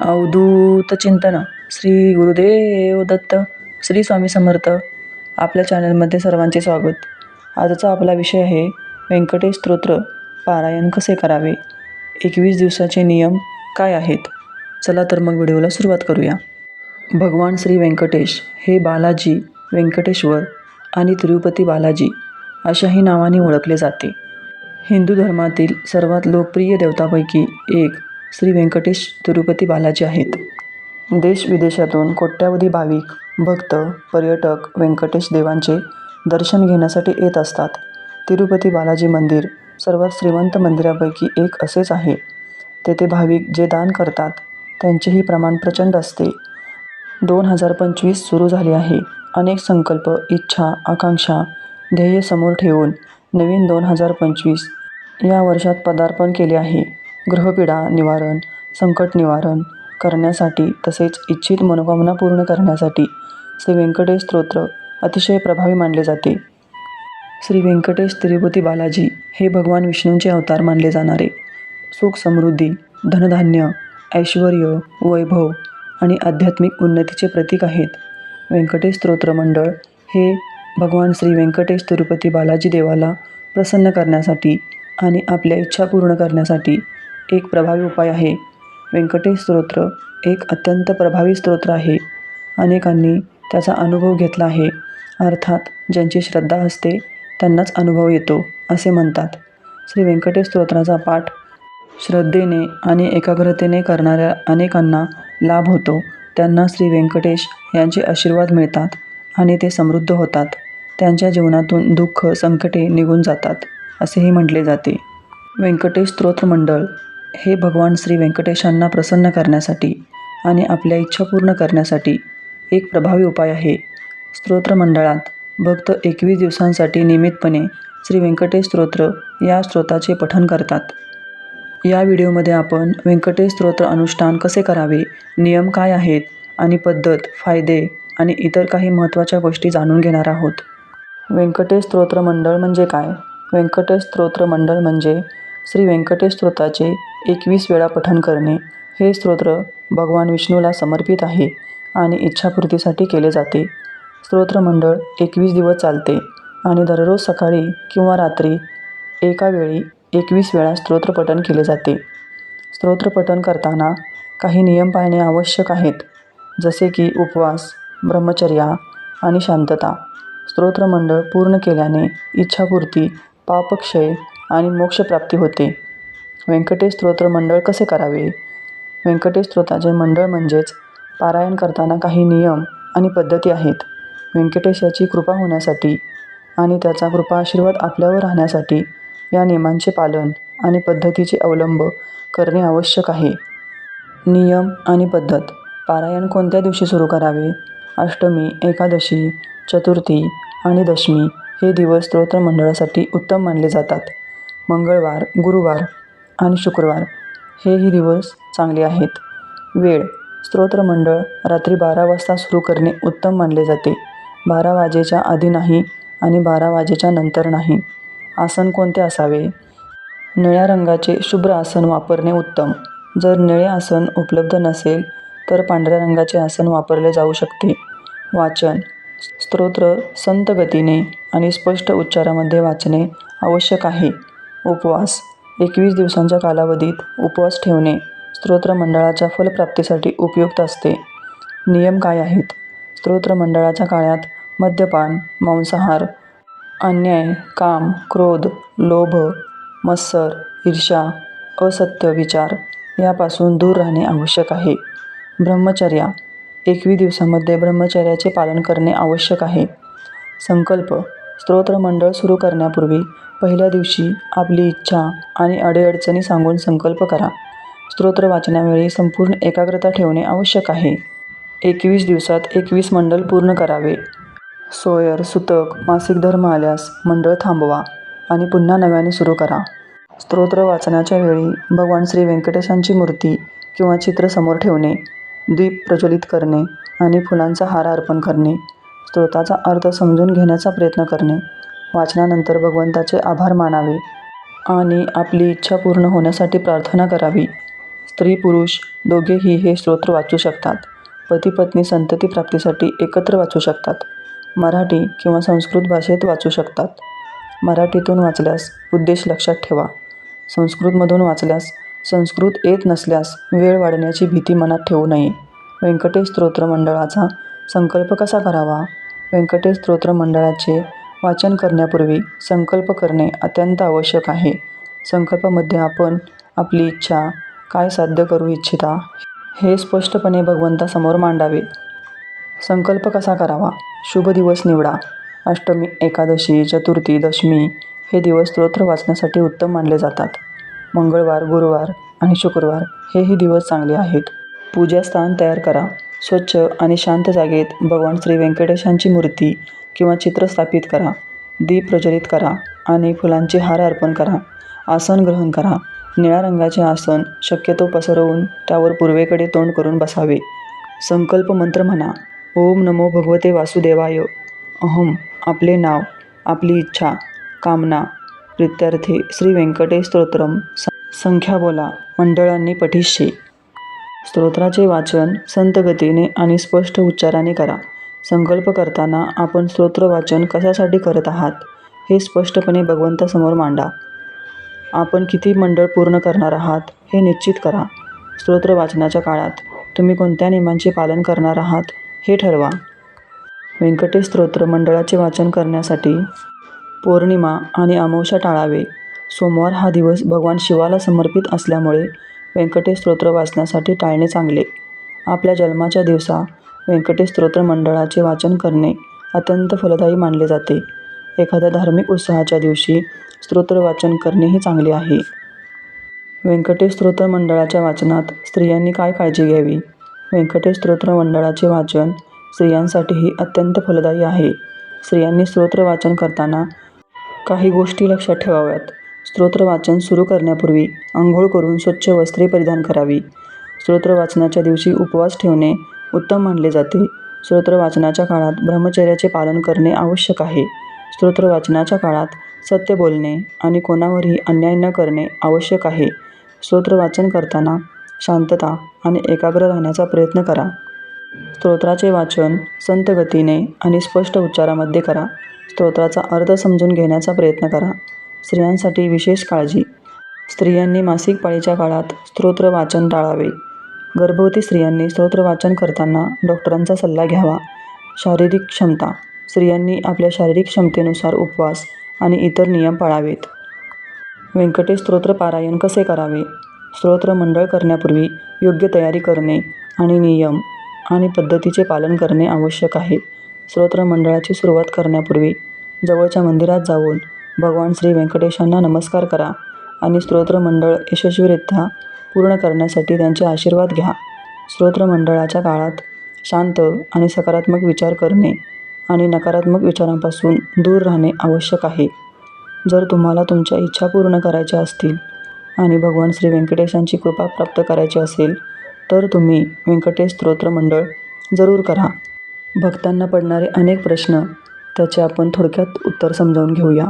अवधूत चिंतन. श्री गुरुदेव दत्त श्री स्वामी समर्थ. आपल्या चॅनलमध्ये सर्वांचे स्वागत. आजचा आपला विषय आहे व्यंकटेश स्तोत्र पारायण कसे करावे? एकवीस दिवसाचे नियम काय आहेत? चला तर मग व्हिडिओला सुरुवात करूया. भगवान श्री व्यंकटेश हे बालाजी व्यंकटेश्वर आणि तिरुपती बालाजी अशाही नावाने ओळखले जाते. हिंदू धर्मातील सर्वात लोकप्रिय देवतापैकी एक श्री व्यंकटेश तिरुपती बालाजी आहेत. देशविदेशातून कोट्यावधी भाविक भक्त पर्यटक व्यंकटेश देवांचे दर्शन घेण्यासाठी येत असतात. तिरुपती बालाजी मंदिर सर्वात श्रीमंत मंदिरापैकी एक असेच आहे. तेथे भाविक जे दान करतात त्यांचेही प्रमाण प्रचंड असते. दोन हजार पंचवीस सुरू झाले आहे. अनेक संकल्प इच्छा आकांक्षा ध्येय समोर ठेवून नवीन दोन हजार पंचवीस या वर्षात पदार्पण केले आहे. ग्रहपीडा निवारण संकट निवारण करण्यासाठी तसेच इच्छित मनोकामना पूर्ण करण्यासाठी श्री व्यंकटेश स्तोत्र अतिशय प्रभावी मानले जाते. श्री व्यंकटेश तिरुपती बालाजी हे भगवान विष्णूंचे अवतार मानले जाणारे. सुख समृद्धी धनधान्य ऐश्वर वैभव आणि आध्यात्मिक उन्नतीचे प्रतीक आहेत. व्यंकटेश स्तोत्र मंडळ हे भगवान श्री व्यंकटेश तिरुपती बालाजी देवाला प्रसन्न करण्यासाठी आणि आपल्या इच्छा पूर्ण करण्यासाठी एक प्रभावी उपाय आहे. व्यंकटेश स्तोत्र एक अत्यंत प्रभावी स्तोत्र आहे. अनेकांनी त्याचा अनुभव घेतला आहे. अर्थात ज्यांची श्रद्धा असते त्यांनाच अनुभव येतो असे म्हणतात. श्री व्यंकटेश स्तोत्राचा पाठ श्रद्धेने आणि एकाग्रतेने करणाऱ्या अनेकांना लाभ होतो. त्यांना श्री व्यंकटेश यांचे आशीर्वाद मिळतात आणि ते समृद्ध होतात. त्यांच्या जीवनातून दुःख संकटे निघून जातात असेही म्हटले जाते. व्यंकटेश स्तोत्र मंडळ हे भगवान श्री व्यंकटेशांना प्रसन्न करण्यासाठी आणि आपल्या इच्छा पूर्ण करण्यासाठी एक प्रभावी उपाय आहे. स्तोत्र मंडळात भक्त एकवीस दिवसांसाठी नियमितपणे श्री व्यंकटेश स्तोत्र या स्तोत्राचे पठन करतात. या व्हिडिओमध्ये आपण व्यंकटेश स्तोत्र अनुष्ठान कसे करावे नियम काय आहेत आणि पद्धत फायदे आणि इतर काही महत्त्वाच्या गोष्टी जाणून घेणार आहोत. व्यंकटेश स्तोत्र मंडळ म्हणजे काय? व्यंकटेश स्तोत्र मंडळ म्हणजे श्री व्यंकटेश स्तोत्राचे एकवीस वेळा पठण करणे हे स्तोत्र भगवान विष्णूला समर्पित आहे आणि इच्छापूर्तीसाठी केले जाते. स्तोत्रमंडळ एकवीस दिवस चालते आणि दररोज सकाळी किंवा रात्री एका वेळी एकवीस वेळा स्तोत्रपठण केले जाते. स्तोत्रपठण करताना काही नियम पाळणे आवश्यक आहेत जसे की उपवास ब्रह्मचर्या आणि शांतता. स्तोत्रमंडळ पूर्ण केल्याने इच्छापूर्ती पापक्षय आणि मोक्षप्राप्ती होते. व्यंकटेश स्तोत्र मंडळ कसे करावे? व्यंकटेश स्तोत्राचे मंडळ म्हणजेच पारायण करताना काही नियम आणि पद्धती आहेत. व्यंकटेशाची कृपा होण्यासाठी आणि त्याचा कृपा आशीर्वाद आपल्यावर राहण्यासाठी या नियमांचे पालन आणि पद्धतीचे अवलंब करणे आवश्यक आहे. नियम आणि पद्धत. पारायण कोणत्या दिवशी सुरू करावे? अष्टमी एकादशी चतुर्थी आणि दशमी हे दिवस स्तोत्र मंडळासाठी उत्तम मानले जातात. मंगळवार गुरुवार आणि शुक्रवार. हेही दिवस चांगले आहेत. वेळ. स्तोत्र मंडळ रात्री बारा वाजता सुरू करणे उत्तम मानले जाते. बारा वाजेच्या आधी नाही आणि बारा वाजेच्या नंतर नाही. आसन कोणते असावे? निळ्या रंगाचे शुभ्र आसन वापरणे उत्तम. जर निळे आसन उपलब्ध नसेल तर पांढऱ्या रंगाचे आसन वापरले जाऊ शकते. वाचन. स्तोत्र संत गतीने आणि स्पष्ट उच्चारामध्ये वाचणे आवश्यक आहे. उपवास. एकवीस दिवसांच्या कालावधीत उपवास ठेवणे स्तोत्र मंडळाच्या फलप्राप्तीसाठी उपयुक्त असते. नियम काय आहेत? स्तोत्रमंडळाच्या काळात मद्यपान मांसाहार अन्याय काम क्रोध लोभ मत्सर ईर्षा असत्य विचार यापासून दूर राहणे आवश्यक आहे. ब्रह्मचर्या. एकवीस दिवसामध्ये ब्रह्मचर्याचे पालन करणे आवश्यक आहे. संकल्प. स्तोत्रमंडळ सुरू करण्यापूर्वी पहिल्या दिवशी आपली इच्छा आणि अडीअडचणी सांगून संकल्प करा. स्तोत्र वाचण्यावेळी संपूर्ण एकाग्रता ठेवणे आवश्यक आहे. एकवीस दिवसात एकवीस मंडळ पूर्ण करावे. सोयर सुतक मासिक धर्म आल्यास मंडळ थांबवा आणि पुन्हा नव्याने सुरू करा. स्तोत्र वाचण्याच्या वेळी भगवान श्री व्यंकटेशांची मूर्ती किंवा चित्र समोर ठेवणे द्वीप प्रज्वलित करणे आणि फुलांचा हार अर्पण करणे स्तोत्राचा अर्थ समजून घेण्याचा प्रयत्न करणे वाचनानंतर भगवंताचे आभार मानावे आणि आपली इच्छा पूर्ण होण्यासाठी प्रार्थना करावी. स्त्री पुरुष दोघेही हे स्तोत्र वाचू शकतात. पती पत्नी संतती प्राप्तीसाठी एकत्र वाचू शकतात. मराठी किंवा संस्कृत भाषेत वाचू शकतात. मराठीतून वाचल्यास उद्देश लक्षात ठेवा. संस्कृतमधून वाचल्यास संस्कृत येत नसल्यास वेळ वाढण्याची भीती मनात ठेवू नये. व्यंकटेश स्तोत्र मंडळाचा संकल्प कसा करावा? व्यंकटेश स्तोत्र मंडळाचे वाचन करण्यापूर्वी संकल्प करणे अत्यंत आवश्यक आहे. संकल्पामध्ये आपण आपली इच्छा काय साध्य करू इच्छिता हे स्पष्टपणे भगवंतासमोर मांडावे. संकल्प कसा करावा? शुभ दिवस निवडा. अष्टमी एकादशी चतुर्थी दशमी हे दिवस स्तोत्र वाचण्यासाठी उत्तम मानले जातात. मंगळवार गुरुवार आणि शुक्रवार हेही दिवस चांगले आहेत. पूजास्थान तयार करा. स्वच्छ आणि शांत जागेत भगवान श्री व्यंकटेशांची मूर्ती किंवा चित्र स्थापित करा दीप प्रज्वलित करा आणि फुलांचे हार अर्पण करा आसन ग्रहण करा. निळ्या रंगाचे आसन शक्यतो पसरवून त्यावर पूर्वेकडे तोंड करून बसावे. संकल्प मंत्र म्हणा ओम नमो भगवते वासुदेवाय अहम आपले नाव आपली इच्छा कामना प्रित्यर्थे श्री व्यंकटेश स्तोत्रम संख्या बोला मंडळांनी पठिष्ये. स्तोत्राचे वाचन संत गतीने आणि स्पष्ट उच्चाराने करा. संकल्प करताना आपण स्तोत्र वाचन कशासाठी करत आहात हे स्पष्टपणे भगवंतासमोर मांडा. आपण किती मंडळ पूर्ण करणार आहात हे निश्चित करा. स्तोत्र वाचनाच्या काळात तुम्ही कोणत्या नियमांचे पालन करणार आहात हे ठरवा. व्यंकटेश स्तोत्र मंडळाचे वाचन करण्यासाठी पौर्णिमा आणि अमावस्या टाळावे. सोमवार हा दिवस भगवान शिवाला समर्पित असल्यामुळे व्यंकटेश स्तोत्र वाचण्यासाठी टाळणे चांगले. आपल्या जन्माच्या दिवसा व्यंकटेश स्तोत्र मंडळाचे वाचन करणे अत्यंत फलदायी मानले जाते. एखाद्या धार्मिक उत्सवाच्या दिवशी स्तोत्र वाचन करणेही चांगले आहे. व्यंकटेश स्तोत्र मंडळाच्या वाचनात स्त्रियांनी काय काळजी घ्यावी? व्यंकटेश स्तोत्र मंडळाचे वाचन स्त्रियांसाठीही अत्यंत फलदायी आहे. स्त्रियांनी स्तोत्र वाचन करताना काही गोष्टी लक्षात ठेवाव्यात. स्तोत्र वाचन सुरू करण्यापूर्वी आंघोळ करून स्वच्छ वस्त्रे परिधान करावी. स्तोत्र वाचनाच्या दिवशी उपवास ठेवणे उत्तम मानले जाते. स्तोत्र वाचनाच्या काळात ब्रह्मचर्याचे पालन करणे आवश्यक आहे. स्तोत्र वाचनाच्या काळात सत्य बोलणे आणि कोणावरही अन्याय न करणे आवश्यक आहे. स्तोत्र वाचन करताना शांतता आणि एकाग्र राहण्याचा प्रयत्न करा. स्तोत्राचे वाचन संत गतीने आणि स्पष्ट उच्चारामध्ये करा. स्तोत्राचा अर्थ समजून घेण्याचा प्रयत्न करा. स्त्रियांसाठी विशेष काळजी. स्त्रियांनी मासिक पाळीच्या काळात स्तोत्र वाचन टाळावे. गर्भवती स्त्रियांनी स्तोत्र वाचन करताना डॉक्टरांचा सल्ला घ्यावा. शारीरिक क्षमता. स्त्रियांनी आपल्या शारीरिक क्षमतेनुसार उपवास आणि इतर नियम पाळावेत. व्यंकटेश स्तोत्र पारायण कसे करावे? स्तोत्र मंडळ करण्यापूर्वी योग्य तयारी करणे आणि नियम आणि पद्धतीचे पालन करणे आवश्यक आहे. स्तोत्र मंडळाची सुरुवात करण्यापूर्वी जवळच्या मंदिरात जाऊन भगवान श्री व्यंकटेशांना नमस्कार करा आणि स्तोत्र मंडळ यशस्वीरित्या पूर्ण करण्यासाठी त्यांचे आशीर्वाद घ्या. स्तोत्र मंडळाच्या काळात शांत आणि सकारात्मक विचार करणे आणि नकारात्मक विचारांपासून दूर राहणे आवश्यक आहे. जर तुम्हाला तुमच्या इच्छा पूर्ण करायच्या असतील आणि भगवान श्री व्यंकटेशांची कृपा प्राप्त करायची असेल तर तुम्ही व्यंकटेश स्तोत्र मंडळ जरूर करा. भक्तांना पडणारे अनेक प्रश्न त्याचे आपण थोडक्यात उत्तर समजावून घेऊया.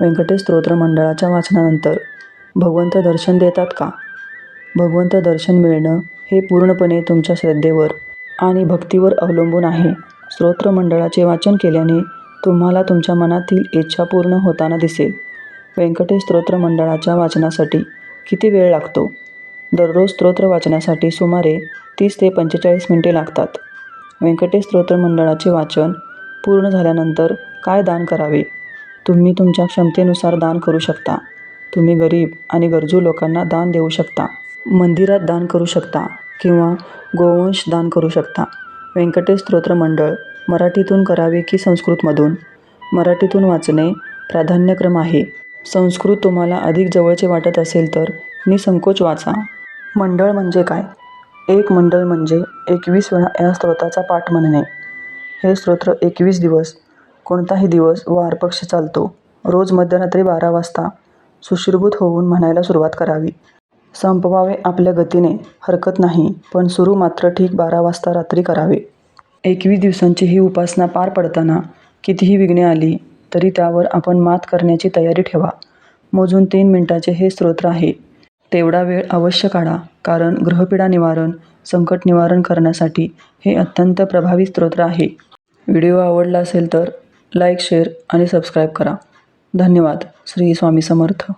व्यंकटेश स्तोत्र मंडळाच्या वाचनानंतर भगवंत दर्शन देतात का? भगवंत दर्शन मिळणं हे पूर्णपणे तुमच्या श्रद्धेवर आणि भक्तीवर अवलंबून आहे. स्तोत्र मंडळाचे वाचन केल्याने तुम्हाला तुमच्या मनातील इच्छा पूर्ण होताना दिसेल. व्यंकटेश स्तोत्र मंडळाच्या वाचनासाठी किती वेळ लागतो? दररोज स्तोत्र वाचनासाठी सुमारे तीस ते पंचेचाळीस मिनिटे लागतात. व्यंकटेश स्तोत्र मंडळाचे वाचन पूर्ण झाल्यानंतर काय दान करावे? तुम्ही तुमच्या क्षमतेनुसार दान करू शकता. तुम्ही गरीब आणि गरजू लोकांना दान देऊ शकता. मंदिरात दान करू शकता किंवा गोवंश दान करू शकता. व्यंकटेश स्तोत्र मंडळ मराठीतून करावे की संस्कृतमधून? मराठीतून वाचणे प्राधान्यक्रम आहे. संस्कृत तुम्हाला अधिक जवळचे वाटत असेल तर निसंकोच वाचा. मंडळ म्हणजे काय? एक मंडळ म्हणजे एकवीस वेळा या स्तोत्राचा पाठ म्हणणे. हे स्तोत्र एकवीस दिवस कोणताही दिवस व पक्ष चालतो. रोज मध्यरात्री बारा वाजता सुश्रुभूत होऊन म्हणायला सुरुवात करावी. संपवावे आपल्या गतीने हरकत नाही पण सुरू मात्र ठीक बारा वाजता रात्री करावे. एकवीस दिवसांची ही उपासना पार पडताना कितीही विघ्ने आली तरी त्यावर आपण मात करण्याची तयारी ठेवा. मोजून तीन मिनिटाचे हे स्तोत्र आहे. तेवढा वेळ अवश्य काढा कारण ग्रहपीडा निवारण संकट निवारण करण्यासाठी हे अत्यंत प्रभावी स्तोत्र आहे. व्हिडिओ आवडला असेल तर लाईक शेअर आणि सबस्क्राईब करा. धन्यवाद. श्री स्वामी समर्थ.